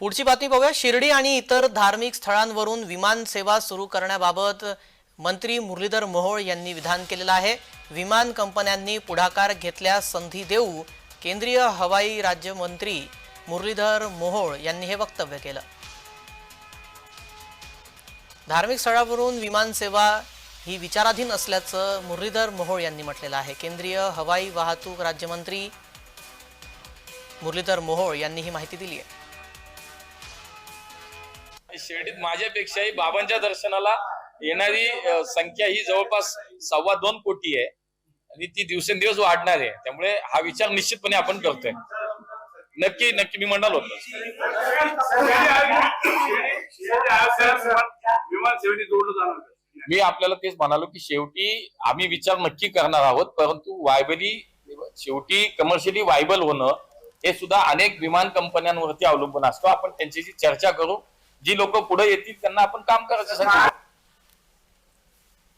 पुढची बातमी पाहूया शिर्डी आणि इतर धार्मिक स्थळांवरून विमान सेवा सुरू करण्याबाबत मंत्री मुरलीधर मोहोळ यांनी विधान केलेलं आहे. विमान कंपन्यांनी पुढाकार घेतल्यास संधी देऊ केंद्रीय हवाई राज्यमंत्री मुरलीधर मोहोळ यांनी हे वक्तव्य केलं. धार्मिक स्थळावरून विमान सेवा ही विचाराधीन असल्याचं मुरलीधर मोहोळ यांनी म्हटलेलं आहे. केंद्रीय हवाई वाहतूक राज्यमंत्री मुरलीधर मोहोळ यांनी ही माहिती दिली आहे. शिर्डीत माझ्यापेक्षाही बाबांच्या दर्शनाला येणारी संख्या ही जवळपास सव्वा दोन कोटी आहे. आणि ती दिवसेंदिवस वाढणार आहे. त्यामुळे हा विचार निश्चितपणे आपण करतोय. नक्की नक्की मी म्हणालो. होतो विमान मी आपल्याला तेच म्हणालो की शेवटी आम्ही विचार नक्की करणार आहोत परंतु वायबली शेवटी कमर्शियली वायबल होणं हे सुद्धा अनेक विमान कंपन्यांवरती अवलंबून असतो. आपण त्यांच्याशी चर्चा करू जी लोक पुढे येतील त्यांना आपण काम करायचं सांगितलं